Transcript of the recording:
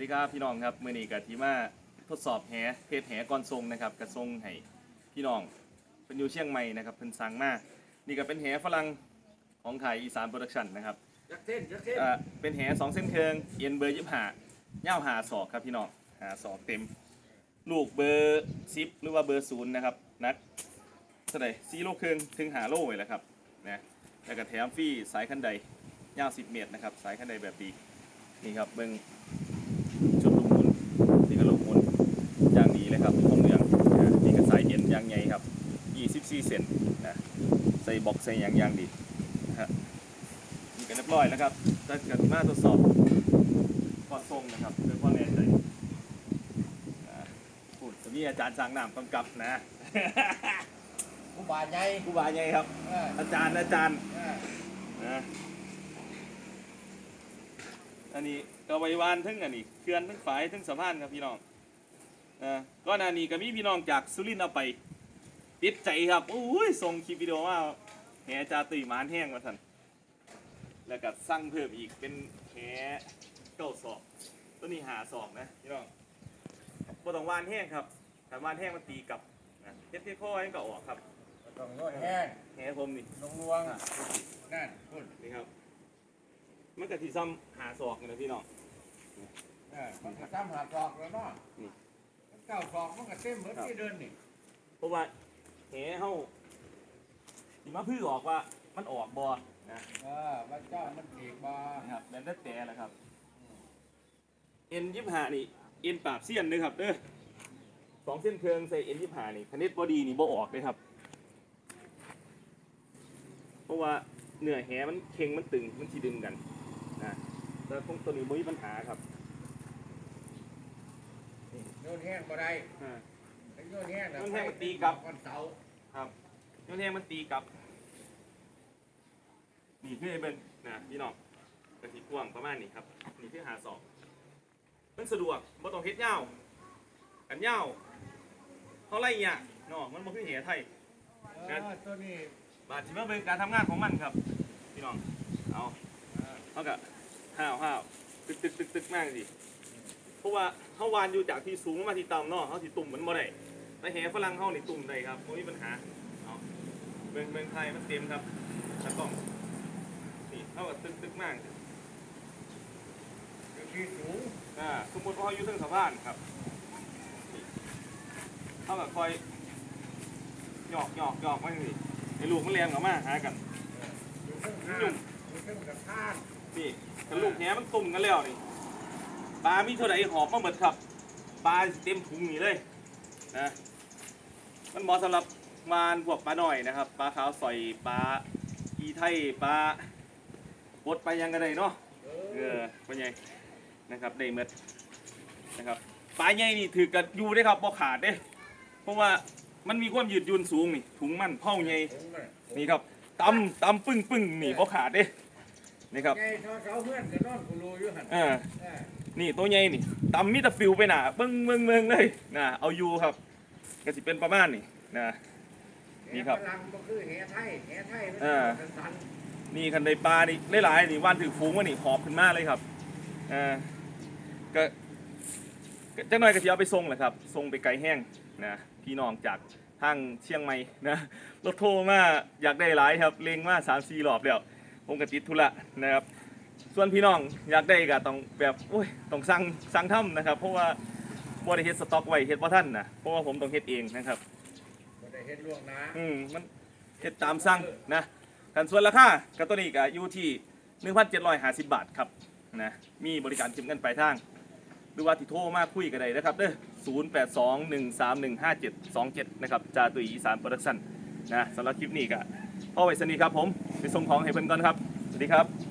ดีครับพี่น้องครับมื่อนี้กับทีมาทดสอบแหเพจแหก่อนทรงนะครับกระทรงให้พี่น้องเป็นอยู่เชียงใหม่นะครับเพิ่นสั่งมานี่ก็เป็นแหฝรั่งของขายอีสานโปรดักชั่นนะครับยักเส้นยักเส้นอ่าเป็นแหสองเส้นเคืองเอ็นเบอร์ยี่ห้ายาวหาศอกครับพี่น้องหาศอกเต็ม ลูกเบอร์ซิปหรือว่าเบอร์ศูนย์นะครับนักเท่าไหร่ซีโลครึ่งถึงหาโลเลยแหละครับนะแล้วก็แถมฟรีสายคันใดยาว10 เมตรนะครับสายคันใดแบบดีนี่ครับเบิ้งชุดลูกหมุนนี่ก็ลูกหมุนอย่างดีเลยครับทองเหลืองนะนี่ก็สายเอ็นอย่างใหญ่ครับ24เซนนะใส่ บ็อกใส่อย่างอย่างดีนะฮะนี่ก็เรียบร้อยแล้วครับจะเกิดมาทดสอบก่อนทรงนะครับเพื่อความแน่ใจอ่าพูดจะมีอาจารย์สร้างนามกำกับนะผู้บาดใหญ่ครูบาไงครับเอออาจารย์อาจารย์เออนะอันนี้กไว้วานทั้งอันนี้เขื่อนทั้งฝายทั้งสะพานครับพี่น้องนะก็นานี้ก็มีพี่น้องจากสุรินทร์เอาไปติดใจครับโอ้ยส่งคลิปวิดีโอมา แหจาตุยหมานแห้งมาสั่นแล้วก็สั่งเพิ่มอีกเป็นแหเก้าศอกตัวนี้หาศอกนะพี่น้องบ่ต้องวานแห้งครับถ้าวานแห้งมันตีกลับนะเฮ็ดที่พ่อให้ก็ออกครับต้องนวดแห้งแหผมนี่ลงรวงนั่นพูดนี่ครับมันก็ที่ซ้ำหาศอกนี่นะพี่น้องเออมันก็ซ้ำหาศอกแล้วเนาะนี่มันเก้าศอกมันก็เต็มเหมือนที่เดินนี่เพราะว่าแหเฮา สิมาพื้อออกว่ามันออกบ่นะเออมันเจ้ามันปีกบานะครับแล้วแต่แต่แหละครับเอ็นยี่ห้านี่เอ็นปราบเสี้ยนเด้อครับเด้อสองเส้นเคืองใส่เอ็นยี่ห้านี่คณิตบอดีนี่บ่ออกเลยครับ เพราะว่าเนื้อแหมันเค็งมันตึงมันทีดึงกันนะแต่พวกตัวนี้บ่มีปัญหาครับโยนแห้งบ่ได้อ่าถ้าโยนแห้งะโยนแห้งมันตีกลับ วันเสาร์ครับ ยนแทงมันตีกลับ นี่คือไอ้เบิ้งนะพี่น้องกระสีพ่วงประมาณนี้ครับ นี่คือหาสองมันสะดวกบ่ต้องเฮ็ดยาวกันยาวเท่าไรเนี่ยเนาะมันบ่คือเหไทยเออตัวนี้บาดสิมาเบิ่งการทำงานของมันครับ พี่น้องเอาเออเฮาก็ห้าวห้าวตึกตึกตึกตึกมากสิเพราะว่าเฮาวานอยู่จากที่สูงมาที่ต่ำเนาะเฮาสิตุ่มมันบ่ได้แต่แหฝรั่งเฮานี่ตุ่มได้ครับบ่มีปัญหา เอาเบิ่งเบิ่งไทยมันเต็มครับตะกล้องนี่เท่ากับตึกตึกมากอยู่ที่สูงอ่าสมมติว่าเขาอยู่เทิงสะพานครับนี่เท่ากับคอยหยอกหยอกหยอกมาสิไอ้ลูกมันแรงกับมาหากันอยู่ข้างข้างอยู่ข้างกับข้างนี่ถ้าลูกแหมันตุ่มกันแล้วนี่ปลามีเท่าไหร่หอบมาหมดครับปลาเต็มถุงนี่เลยนะมันเหมาะสำหรับ วานพวกปลาหน่อยนะครับปลาขาวสอยปลาอีไทยปลาบดไปลายังกันเลยเนาะเอเอออเป็นไงนะครับได้เมดนะครับปลาใหญ่นี่ถือกับอยู่ได้ครับบ่ขาดเด้เพราะว่ามันมีความยืดหยุ่นสูงนี่ถุงมันเผาใหญ่สูงเลยนี่ครับตำตำปึ้งปึ้งนี่บ่ขาดเด้นี่ครับไงเท่าเขาเพื่อนก็นอนกูรูอยู่หันอ่าเออนี่ตัวใหญ่นี่ตำมีแต่ฟิวไปหนาเบิ้งเมืองเมืองเลยนะเอาอยู่ครับก็สิเป็นประมาณนี่นะ นี่ครับแหฝรั่งก็คือแหไทยแหไทยมันเออสันนี่คันใดปลานี่หลายๆนี่วานถือฟูงว่านี่หอบขึ้นมาเลยครับอ่าก็ก็จังหน่อยก็สิเอาไปส่งแหละครับส่งไปไกลแห้งนะพี่น้องจากทางเชียงใหม่นะรถโทรมาอยากได้หลายครับเลงมาสามสี่รอบแล้วผมก็ติดธุระนะครับ ส่วนพี่น้องอยากได้ก็ต้องแบบโอ้ยต้องสั่งสั่งทำนะครับ เพราะว่าบ่ได้เฮ็ดสต็อกไว้เฮ็ดบ่ทันนะเพราะว่าผมต้องเฮ็ดเองนะครับ เห็นล่วงหน้าอืมมันเฮ็ดตามสั่งนะกันส่วนราคากับตัวนี้ก็อยู่ที่1,750 บาทครับนะมีบริการชิมกันปลายทาง หรือว่าที่โทรมาคุยกันได้นะครับเด้อ0821315727 นะครับจาตุยอีสานโปรดักชั่นนะสำหรับคลิปนี้ก็พ่อไว้สนีครับผม ไปส่งของให้เพิ่นก่อนครับ สวัสดีครับ